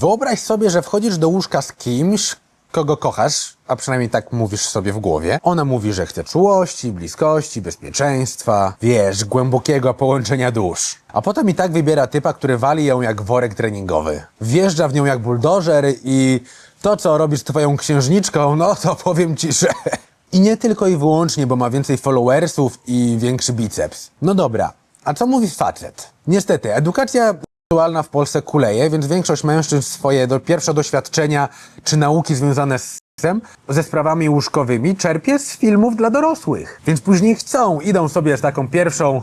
Wyobraź sobie, że wchodzisz do łóżka z kimś, kogo kochasz, a przynajmniej tak mówisz sobie w głowie. Ona mówi, że chce czułości, bliskości, bezpieczeństwa, wiesz, głębokiego połączenia dusz. A potem i tak wybiera typa, który wali ją jak worek treningowy. Wjeżdża w nią jak buldożer i to, co robisz z twoją księżniczką, no to powiem ci, że... I nie tylko i wyłącznie, bo ma więcej followersów i większy biceps. No dobra, a co mówi facet? Niestety, edukacja seksualna w Polsce kuleje, więc większość mężczyzn swoje do, pierwsze doświadczenia czy nauki związane z seksem, ze sprawami łóżkowymi czerpie z filmów dla dorosłych. Więc później chcą, idą sobie z taką pierwszą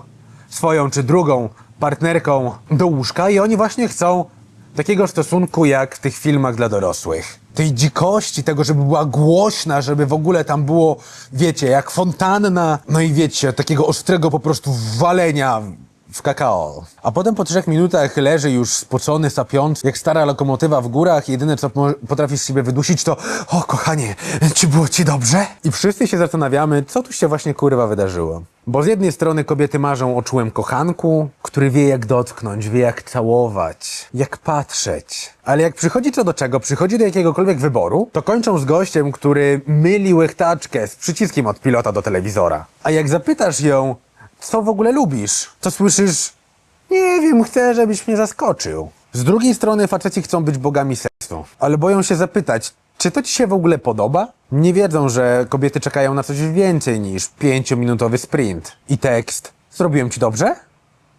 swoją czy drugą partnerką do łóżka i oni właśnie chcą takiego stosunku jak w tych filmach dla dorosłych. Tej dzikości, tego, żeby była głośna, żeby w ogóle tam było, wiecie, jak fontanna, no i wiecie, takiego ostrego po prostu walenia w kakao. A potem po trzech minutach leży już spocony, sapiący, jak stara lokomotywa w górach. Jedyne, co potrafisz z siebie wydusić, to o, kochanie, czy było ci dobrze? I wszyscy się zastanawiamy, co tu się właśnie kurwa wydarzyło. Bo z jednej strony kobiety marzą o czułym kochanku, który wie jak dotknąć, wie jak całować, jak patrzeć. Ale jak przychodzi co do czego, przychodzi do jakiegokolwiek wyboru, to kończą z gościem, który myli łechtaczkę z przyciskiem od pilota do telewizora. A jak zapytasz ją, co w ogóle lubisz, to słyszysz, nie wiem, chcę, żebyś mnie zaskoczył. Z drugiej strony faceci chcą być bogami seksu, ale boją się zapytać, czy to ci się w ogóle podoba? Nie wiedzą, że kobiety czekają na coś więcej niż pięciominutowy sprint. I tekst. Zrobiłem ci dobrze?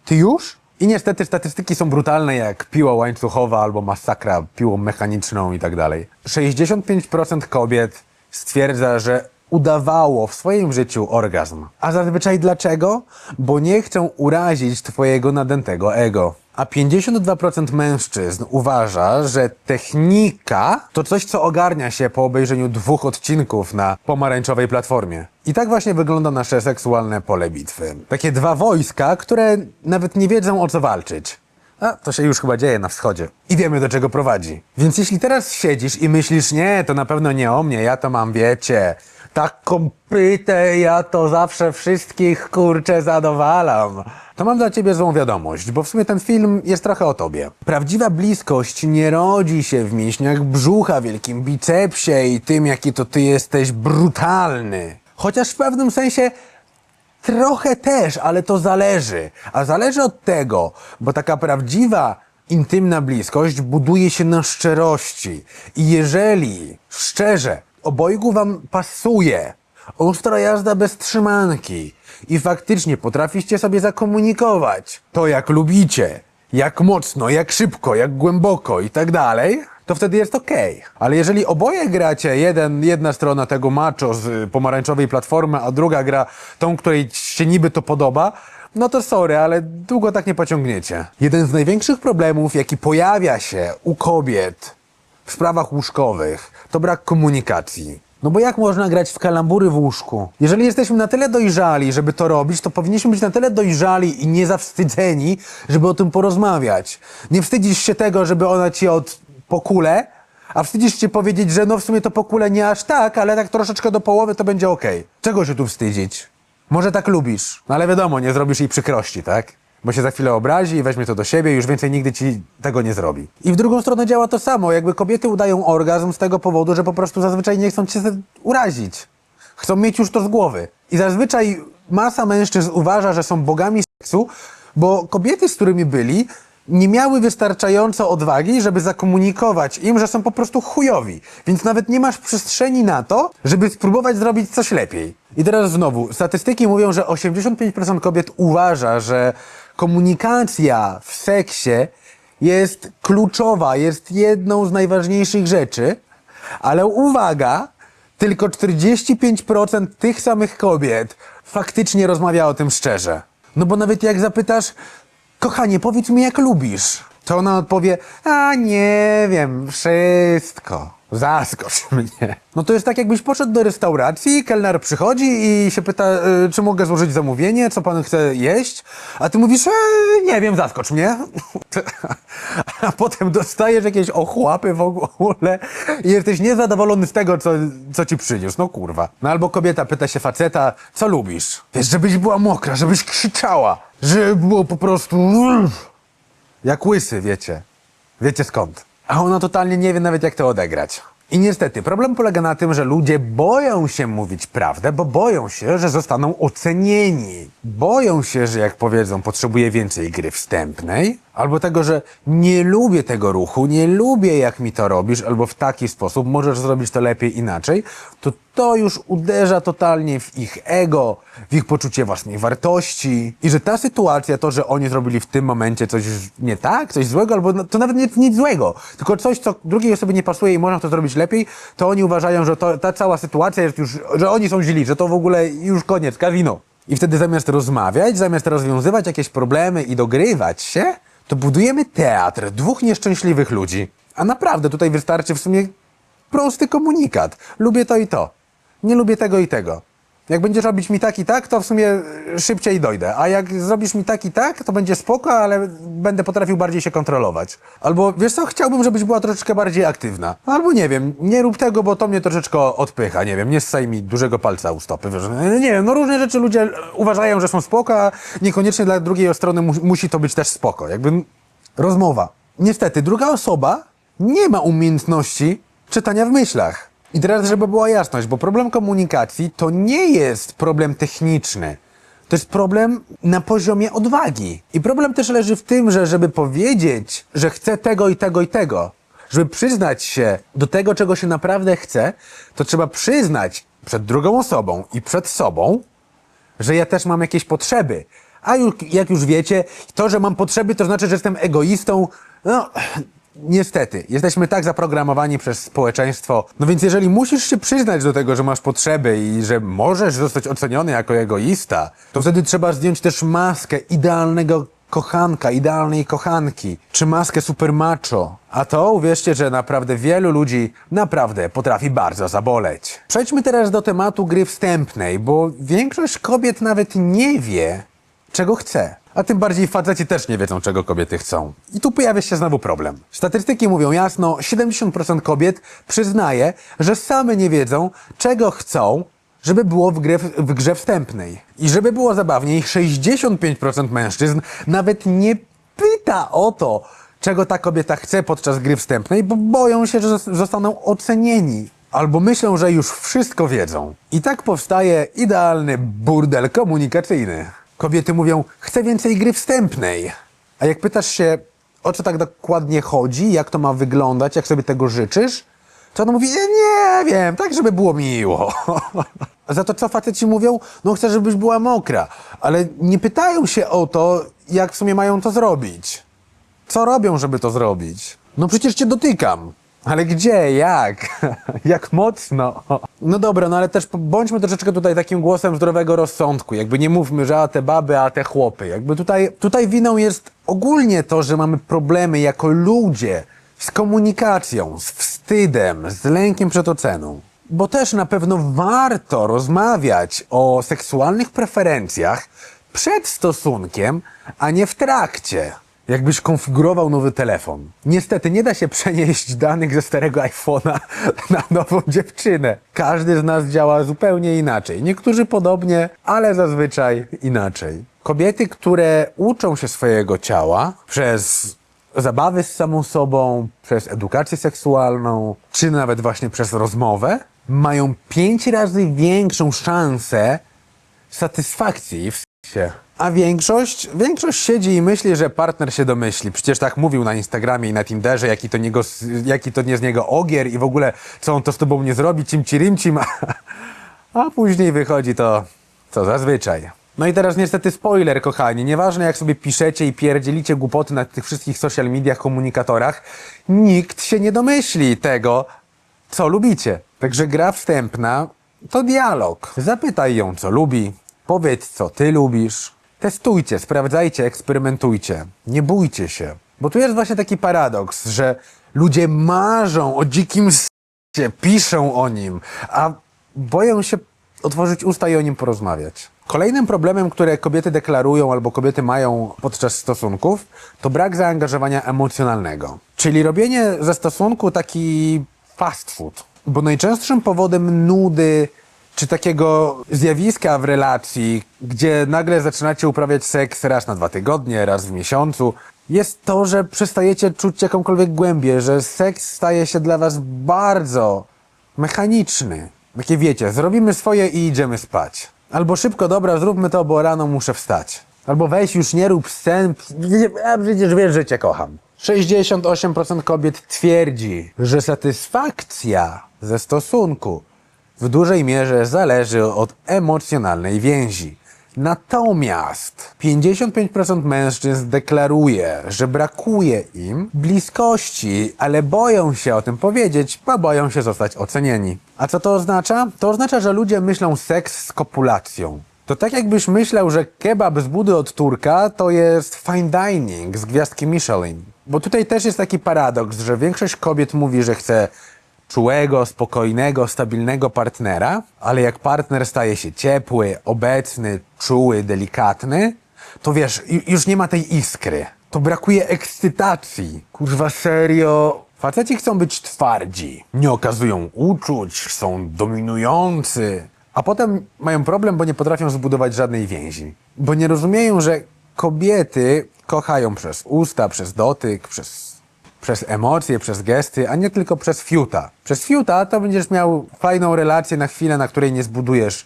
Ty już? I niestety statystyki są brutalne jak piła łańcuchowa albo masakra piłą mechaniczną i tak dalej. 65% kobiet stwierdza, że udawało w swoim życiu orgazm. A zazwyczaj dlaczego? Bo nie chcą urazić twojego nadętego ego. A 52% mężczyzn uważa, że technika to coś, co ogarnia się po obejrzeniu dwóch odcinków na pomarańczowej platformie. I tak właśnie wygląda nasze seksualne pole bitwy. Takie dwa wojska, które nawet nie wiedzą o co walczyć. A, to się już chyba dzieje na wschodzie. I wiemy do czego prowadzi. Więc jeśli teraz siedzisz i myślisz, nie, to na pewno nie o mnie, ja to mam, wiecie, taką pytę, ja to zawsze wszystkich kurczę zadowalam. To mam dla ciebie złą wiadomość, bo w sumie ten film jest trochę o tobie. Prawdziwa bliskość nie rodzi się w mięśniach brzucha, wielkim bicepsie i tym, jaki to ty jesteś brutalny. Chociaż w pewnym sensie Trochę też, ale to zależy. A zależy od tego, bo taka prawdziwa, intymna bliskość buduje się na szczerości. I jeżeli szczerze obojgu wam pasuje, ostra jazda bez trzymanki i faktycznie potraficie sobie zakomunikować to, jak lubicie, jak mocno, jak szybko, jak głęboko i tak dalej, to wtedy jest okej. Ale jeżeli oboje gracie, jeden, jedna strona tego macho z pomarańczowej platformy, a druga gra tą, której się niby to podoba, no to sorry, ale długo tak nie pociągniecie. Jeden z największych problemów, jaki pojawia się u kobiet w sprawach łóżkowych, to brak komunikacji. No bo jak można grać w kalambury w łóżku? Jeżeli jesteśmy na tyle dojrzali, żeby to robić, to powinniśmy być na tyle dojrzali i nie zawstydzeni, żeby o tym porozmawiać. Nie wstydzisz się tego, żeby ona ci od pokule, a wstydzisz się powiedzieć, że no w sumie to pokule nie aż tak, ale tak troszeczkę do połowy to będzie okej. Czego się tu wstydzić? Może tak lubisz, no ale wiadomo, nie zrobisz jej przykrości, tak? Bo się za chwilę obrazi i weźmie to do siebie i już więcej nigdy ci tego nie zrobi. I w drugą stronę działa to samo. Jakby kobiety udają orgazm z tego powodu, że po prostu zazwyczaj nie chcą cię urazić. Chcą mieć już to z głowy. I zazwyczaj masa mężczyzn uważa, że są bogami seksu, bo kobiety, z którymi byli, nie miały wystarczająco odwagi, żeby zakomunikować im, że są po prostu chujowi. Więc nawet nie masz przestrzeni na to, żeby spróbować zrobić coś lepiej. I teraz znowu, statystyki mówią, że 85% kobiet uważa, że komunikacja w seksie jest kluczowa, jest jedną z najważniejszych rzeczy, ale uwaga, tylko 45% tych samych kobiet faktycznie rozmawia o tym szczerze. No bo nawet jak zapytasz, kochanie, powiedz mi jak lubisz, to ona odpowie, a nie wiem, wszystko. Zaskocz mnie. No to jest tak, jakbyś poszedł do restauracji, kelner przychodzi i się pyta, y, czy mogę złożyć zamówienie, co pan chce jeść, a ty mówisz, e, nie wiem, zaskocz mnie. A potem dostajesz jakieś ochłapy w ogóle i jesteś niezadowolony z tego, co, co ci przyniósł. No kurwa. No albo kobieta pyta się faceta, co lubisz? Wiesz, żebyś była mokra, żebyś krzyczała, żeby było po prostu... Jak łysy, wiecie. Wiecie skąd. A ona totalnie nie wie nawet jak to odegrać. I niestety, problem polega na tym, że ludzie boją się mówić prawdę, bo boją się, że zostaną ocenieni. Boją się, że jak powiedzą, potrzebuję więcej gry wstępnej, albo tego, że nie lubię tego ruchu, nie lubię jak mi to robisz, albo w taki sposób, możesz zrobić to lepiej inaczej, to to już uderza totalnie w ich ego, w ich poczucie własnej wartości i że ta sytuacja, to, że oni zrobili w tym momencie coś nie tak, coś złego, albo no- to nawet nie nic złego, tylko coś, co drugiej osobie nie pasuje i można to zrobić lepiej, to oni uważają, że to, ta cała sytuacja jest już, że oni są źli, że to w ogóle już koniec, kawino. I wtedy zamiast rozmawiać, zamiast rozwiązywać jakieś problemy i dogrywać się, to budujemy teatr dwóch nieszczęśliwych ludzi. A naprawdę tutaj wystarczy w sumie prosty komunikat. Lubię to i to. Nie lubię tego i tego. Jak będziesz robić mi tak i tak, to w sumie szybciej dojdę. A jak zrobisz mi tak i tak, to będzie spoko, ale będę potrafił bardziej się kontrolować. Albo wiesz co, chciałbym, żebyś była troszeczkę bardziej aktywna. Albo nie wiem, nie rób tego, bo to mnie troszeczkę odpycha. Nie wiem, nie ssaj mi dużego palca u stopy. Wiesz, e, nie wiem, no różne rzeczy ludzie uważają, że są spoko, a niekoniecznie dla drugiej strony mu musi to być też spoko. Jakby rozmowa. Niestety, druga osoba nie ma umiejętności czytania w myślach. I teraz, żeby była jasność, bo problem komunikacji to nie jest problem techniczny. To jest problem na poziomie odwagi. I problem też leży w tym, że żeby powiedzieć, że chcę tego i tego i tego, żeby przyznać się do tego, czego się naprawdę chce, to trzeba przyznać przed drugą osobą i przed sobą, że ja też mam jakieś potrzeby. A już, jak już wiecie, to, że mam potrzeby, to znaczy, że jestem egoistą. No, niestety, jesteśmy tak zaprogramowani przez społeczeństwo. No więc jeżeli musisz się przyznać do tego, że masz potrzeby i że możesz zostać oceniony jako egoista, to wtedy trzeba zdjąć też maskę idealnego kochanka, idealnej kochanki, czy maskę super macho. A to uwierzcie, że naprawdę wielu ludzi naprawdę potrafi bardzo zaboleć. Przejdźmy teraz do tematu gry wstępnej, bo większość kobiet nawet nie wie, czego chce. A tym bardziej faceci też nie wiedzą, czego kobiety chcą. I tu pojawia się znowu problem. Statystyki mówią jasno, 70% kobiet przyznaje, że same nie wiedzą, czego chcą, żeby było w, grę, w grze wstępnej. I żeby było zabawniej, 65% mężczyzn nawet nie pyta o to, czego ta kobieta chce podczas gry wstępnej, bo boją się, że zos- zostaną ocenieni. Albo myślą, że już wszystko wiedzą. I tak powstaje idealny burdel komunikacyjny. Kobiety mówią, chcę więcej gry wstępnej. A jak pytasz się, o co tak dokładnie chodzi, jak to ma wyglądać, jak sobie tego życzysz, to ona mówi, "E, nie wiem, tak żeby było miło. Za to co faceci mówią? No chcę, żebyś była mokra. Ale nie pytają się o to, jak w sumie mają to zrobić. Co robią, żeby to zrobić? No przecież cię dotykam. Ale gdzie? Jak? jak mocno? No dobra, no ale też bądźmy troszeczkę tutaj takim głosem zdrowego rozsądku. Jakby nie mówmy, że a te baby, a te chłopy. Jakby tutaj, tutaj winą jest ogólnie to, że mamy problemy jako ludzie z komunikacją, z wstydem, z lękiem przed oceną. Bo też na pewno warto rozmawiać o seksualnych preferencjach przed stosunkiem, a nie w trakcie. Jakbyś konfigurował nowy telefon. Niestety nie da się przenieść danych ze starego iPhone'a na nową dziewczynę. Każdy z nas działa zupełnie inaczej. Niektórzy podobnie, ale zazwyczaj inaczej. Kobiety, które uczą się swojego ciała przez zabawy z samą sobą, przez edukację seksualną, czy nawet właśnie przez rozmowę, mają pięć razy większą szansę satysfakcji w się. A większość, większość siedzi i myśli, że partner się domyśli. Przecież tak mówił na Instagramie i na Tinderze, jaki to, niego, jaki to nie z niego ogier i w ogóle co on to z tobą nie zrobi, cimci rimcim. A później wychodzi to, co zazwyczaj. No i teraz niestety spoiler, kochani. Nieważne jak sobie piszecie i pierdzielicie głupoty na tych wszystkich social mediach, komunikatorach, nikt się nie domyśli tego, co lubicie. Także gra wstępna to dialog. Zapytaj ją, co lubi, powiedz, co ty lubisz. Testujcie, sprawdzajcie, eksperymentujcie. Nie bójcie się. Bo tu jest właśnie taki paradoks, że ludzie marzą o dzikim się, piszą o nim, a boją się otworzyć usta i o nim porozmawiać. Kolejnym problemem, które kobiety deklarują albo kobiety mają podczas stosunków, to brak zaangażowania emocjonalnego. Czyli robienie ze stosunku taki fast food. Bo najczęstszym powodem nudy czy takiego zjawiska w relacji, gdzie nagle zaczynacie uprawiać seks raz na dwa tygodnie, raz w miesiącu, jest to, że przestajecie czuć jakąkolwiek głębię, że seks staje się dla was bardzo mechaniczny. Takie wiecie, zrobimy swoje i idziemy spać. Albo szybko, dobra, zróbmy to, bo rano muszę wstać. Albo weź już nie rób scen, a przecież wiesz, że cię kocham. 68% kobiet twierdzi, że satysfakcja ze stosunku w dużej mierze zależy od emocjonalnej więzi. Natomiast 55% mężczyzn deklaruje, że brakuje im bliskości, ale boją się o tym powiedzieć, bo boją się zostać ocenieni. A co to oznacza? To oznacza, że ludzie myślą seks z kopulacją. To tak jakbyś myślał, że kebab z budy od Turka to jest fine dining z gwiazdki Michelin. Bo tutaj też jest taki paradoks, że większość kobiet mówi, że chce czułego, spokojnego, stabilnego partnera, ale jak partner staje się ciepły, obecny, czuły, delikatny, to wiesz, ju- już nie ma tej iskry. To brakuje ekscytacji. Kurwa, serio. Faceci chcą być twardzi, nie okazują uczuć, są dominujący, a potem mają problem, bo nie potrafią zbudować żadnej więzi. Bo nie rozumieją, że kobiety kochają przez usta, przez dotyk, przez przez emocje, przez gesty, a nie tylko przez fiuta. Przez fiuta to będziesz miał fajną relację na chwilę, na której nie zbudujesz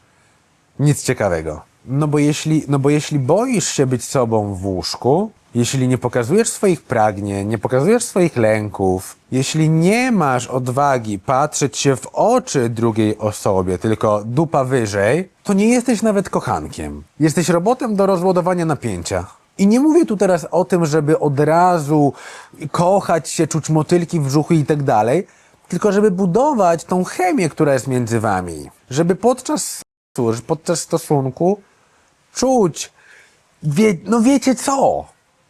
nic ciekawego. No bo jeśli, no bo jeśli boisz się być sobą w łóżku, jeśli nie pokazujesz swoich pragnień, nie pokazujesz swoich lęków, jeśli nie masz odwagi patrzeć się w oczy drugiej osobie, tylko dupa wyżej, to nie jesteś nawet kochankiem. Jesteś robotem do rozładowania napięcia. I nie mówię tu teraz o tym, żeby od razu kochać się, czuć motylki w brzuchu i tak dalej, tylko żeby budować tą chemię, która jest między wami. Żeby podczas podczas stosunku czuć, wie, no wiecie co?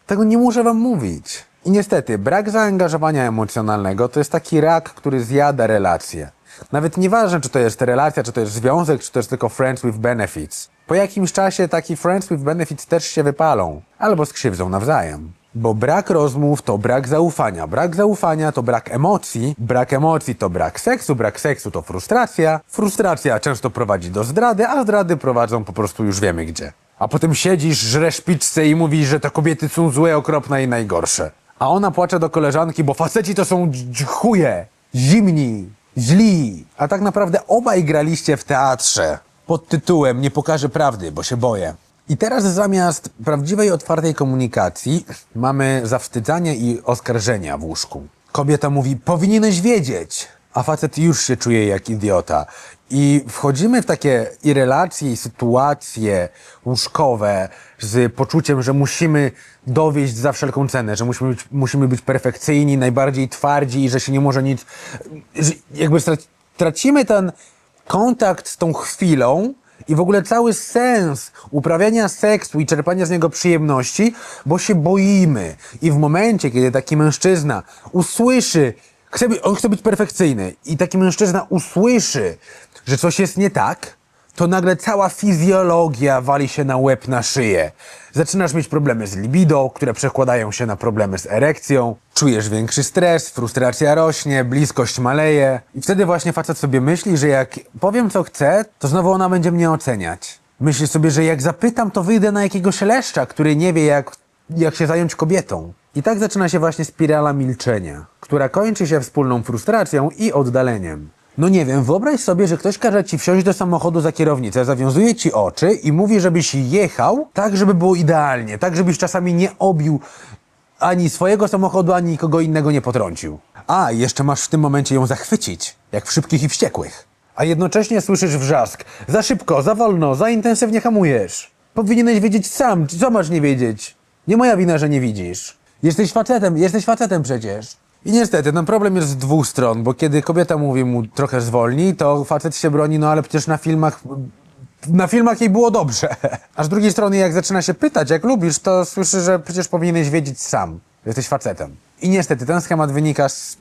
Tego nie muszę wam mówić. I niestety, brak zaangażowania emocjonalnego to jest taki rak, który zjada relacje. Nawet nieważne, czy to jest relacja, czy to jest związek, czy to jest tylko friends with benefits. Po jakimś czasie taki friends with benefits też się wypalą. Albo skrzywdzą nawzajem. Bo brak rozmów to brak zaufania. Brak zaufania to brak emocji. Brak emocji to brak seksu. Brak seksu to frustracja. Frustracja często prowadzi do zdrady, a zdrady prowadzą po prostu już wiemy gdzie. A potem siedzisz, żresz pizzę i mówisz, że te kobiety są złe, okropne i najgorsze. A ona płacze do koleżanki, bo faceci to są chuje, zimni, źli. A tak naprawdę obaj graliście w teatrze pod tytułem Nie pokażę prawdy, bo się boję. I teraz zamiast prawdziwej, otwartej komunikacji mamy zawstydzanie i oskarżenia w łóżku. Kobieta mówi, powinieneś wiedzieć, a facet już się czuje jak idiota. I wchodzimy w takie i relacje, i sytuacje łóżkowe z poczuciem, że musimy dowieść za wszelką cenę, że musimy być, musimy być perfekcyjni, najbardziej twardzi i że się nie może nic... Jakby tracimy ten kontakt z tą chwilą i w ogóle cały sens uprawiania seksu i czerpania z niego przyjemności, bo się boimy. I w momencie, kiedy taki mężczyzna usłyszy, chce on chce być perfekcyjny, i taki mężczyzna usłyszy, że coś jest nie tak, to nagle cała fizjologia wali się na łeb, na szyję. Zaczynasz mieć problemy z libido, które przekładają się na problemy z erekcją, czujesz większy stres, frustracja rośnie, bliskość maleje i wtedy właśnie facet sobie myśli, że jak powiem co chcę, to znowu ona będzie mnie oceniać. Myśli sobie, że jak zapytam, to wyjdę na jakiegoś leszcza, który nie wie jak, jak się zająć kobietą. I tak zaczyna się właśnie spirala milczenia, która kończy się wspólną frustracją i oddaleniem. No nie wiem, wyobraź sobie, że ktoś każe ci wsiąść do samochodu za kierownicę, zawiązuje ci oczy i mówi, żebyś jechał tak, żeby było idealnie, tak, żebyś czasami nie obił ani swojego samochodu, ani nikogo innego nie potrącił. A, jeszcze masz w tym momencie ją zachwycić, jak w szybkich i wściekłych. A jednocześnie słyszysz wrzask. Za szybko, za wolno, za intensywnie hamujesz. Powinieneś wiedzieć sam, co masz nie wiedzieć? Nie moja wina, że nie widzisz. Jesteś facetem, jesteś facetem przecież. I niestety, ten problem jest z dwóch stron, bo kiedy kobieta mówi mu trochę zwolni, to facet się broni, no ale przecież na filmach na filmach jej było dobrze. A z drugiej strony, jak zaczyna się pytać, jak lubisz, to słyszy, że przecież powinieneś wiedzieć sam, że jesteś facetem. I niestety, ten schemat wynika z,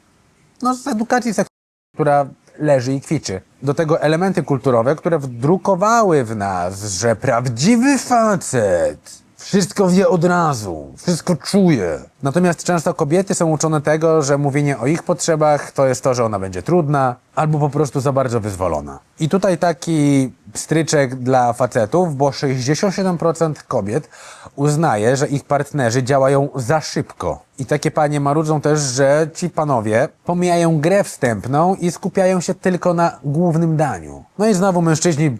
no, z edukacji seksualnej, która leży i kwiczy. Do tego elementy kulturowe, które wdrukowały w nas, że prawdziwy facet Wszystko wie od razu, wszystko czuje. Natomiast często kobiety są uczone tego, że mówienie o ich potrzebach to jest to, że ona będzie trudna albo po prostu za bardzo wyzwolona. I tutaj taki stryczek dla facetów, bo 67% kobiet uznaje, że ich partnerzy działają za szybko. I takie panie marudzą też, że ci panowie pomijają grę wstępną i skupiają się tylko na głównym daniu. No i znowu mężczyźni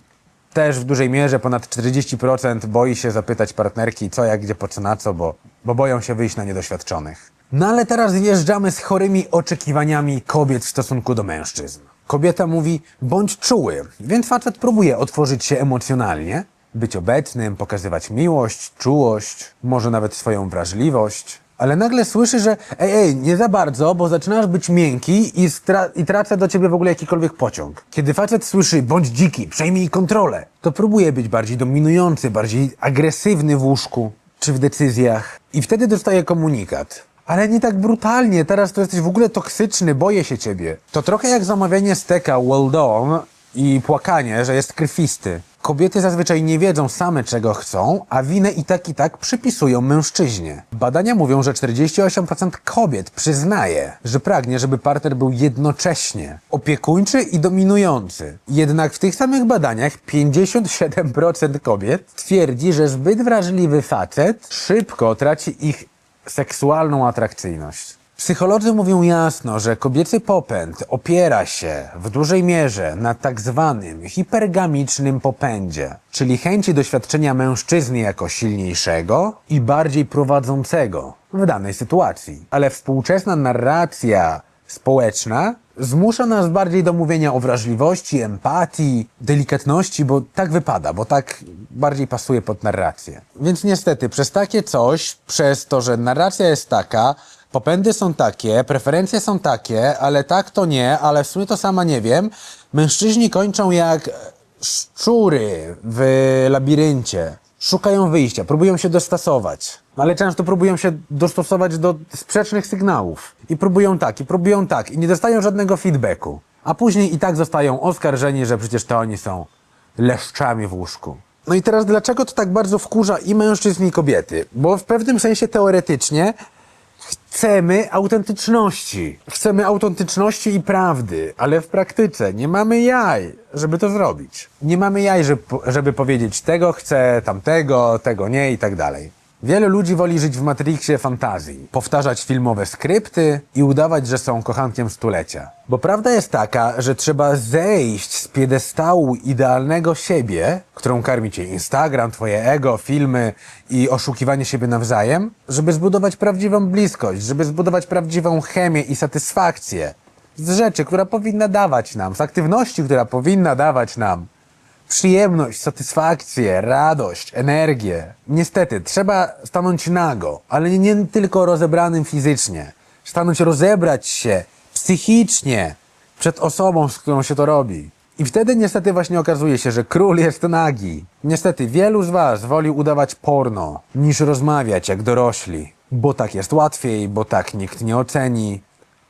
też w dużej mierze ponad 40% boi się zapytać partnerki co, jak, gdzie, po co, na co, bo, bo boją się wyjść na niedoświadczonych. No ale teraz wjeżdżamy z chorymi oczekiwaniami kobiet w stosunku do mężczyzn. Kobieta mówi, bądź czuły, więc facet próbuje otworzyć się emocjonalnie, być obecnym, pokazywać miłość, czułość, może nawet swoją wrażliwość. Ale nagle słyszy, że ej, ej, nie za bardzo, bo zaczynasz być miękki i, i tracę do ciebie w ogóle jakikolwiek pociąg. Kiedy facet słyszy bądź dziki, przejmij kontrolę, to próbuje być bardziej dominujący, bardziej agresywny w łóżku czy w decyzjach. I wtedy dostaje komunikat. Ale nie tak brutalnie, teraz to jesteś w ogóle toksyczny, boję się ciebie. To trochę jak zamawianie steka well done i płakanie, że jest krwisty. Kobiety zazwyczaj nie wiedzą same czego chcą, a winę i tak i tak przypisują mężczyźnie. Badania mówią, że 48% kobiet przyznaje, że pragnie, żeby partner był jednocześnie opiekuńczy i dominujący. Jednak w tych samych badaniach 57% kobiet twierdzi, że zbyt wrażliwy facet szybko traci ich seksualną atrakcyjność. Psycholodzy mówią jasno, że kobiecy popęd opiera się w dużej mierze na tak zwanym hipergamicznym popędzie, czyli chęci doświadczenia mężczyzny jako silniejszego i bardziej prowadzącego w danej sytuacji. Ale współczesna narracja społeczna zmusza nas bardziej do mówienia o wrażliwości, empatii, delikatności, bo tak wypada, bo tak bardziej pasuje pod narrację. Więc niestety, przez takie coś, przez to, że narracja jest taka, popędy są takie, preferencje są takie, ale tak to nie, ale w sumie to sama nie wiem, mężczyźni kończą jak szczury w labiryncie. Szukają wyjścia, próbują się dostosować, ale często próbują się dostosować do sprzecznych sygnałów. I próbują tak, i próbują tak, i nie dostają żadnego feedbacku. A później i tak zostają oskarżeni, że przecież to oni są leszczami w łóżku. No i teraz dlaczego to tak bardzo wkurza i mężczyzn, i kobiety? Bo w pewnym sensie teoretycznie chcemy autentyczności. Chcemy autentyczności i prawdy, ale w praktyce nie mamy jaj, żeby to zrobić. Nie mamy jaj, żeby, żeby powiedzieć tego chcę, tamtego, tego nie i tak dalej. Wielu ludzi woli żyć w Matrixie fantazji, powtarzać filmowe skrypty i udawać, że są kochankiem stulecia. Bo prawda jest taka, że trzeba zejść z piedestału idealnego siebie, którą karmi cię Instagram, twoje ego, filmy i oszukiwanie siebie nawzajem, żeby zbudować prawdziwą bliskość, żeby zbudować prawdziwą chemię i satysfakcję z rzeczy, która powinna dawać nam, z aktywności, która powinna dawać nam przyjemność, satysfakcję, radość, energię. Niestety, trzeba stanąć nago, ale nie, tylko rozebranym fizycznie. Stanąć, rozebrać się psychicznie przed osobą, z którą się to robi. I wtedy niestety właśnie okazuje się, że król jest nagi. Niestety wielu z was woli udawać porno, niż rozmawiać jak dorośli. Bo tak jest łatwiej, bo tak nikt nie oceni.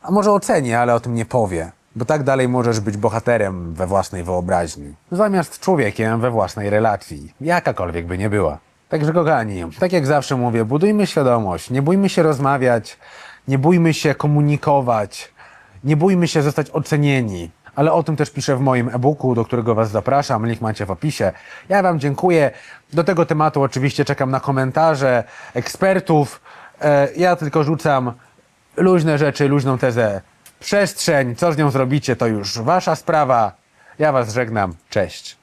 A może oceni, ale o tym nie powie. Bo tak dalej możesz być bohaterem we własnej wyobraźni, zamiast człowiekiem we własnej relacji, jakakolwiek by nie była. Także kochani, tak jak zawsze mówię, budujmy świadomość, nie bójmy się rozmawiać, nie bójmy się komunikować, nie bójmy się zostać ocenieni. Ale o tym też piszę w moim e-booku, do którego Was zapraszam. Link macie w opisie. Ja Wam dziękuję. Do tego tematu oczywiście czekam na komentarze ekspertów. E, Ja tylko rzucam luźne rzeczy, luźną tezę. Przestrzeń, co z nią zrobicie, to już wasza sprawa. Ja was żegnam. Cześć.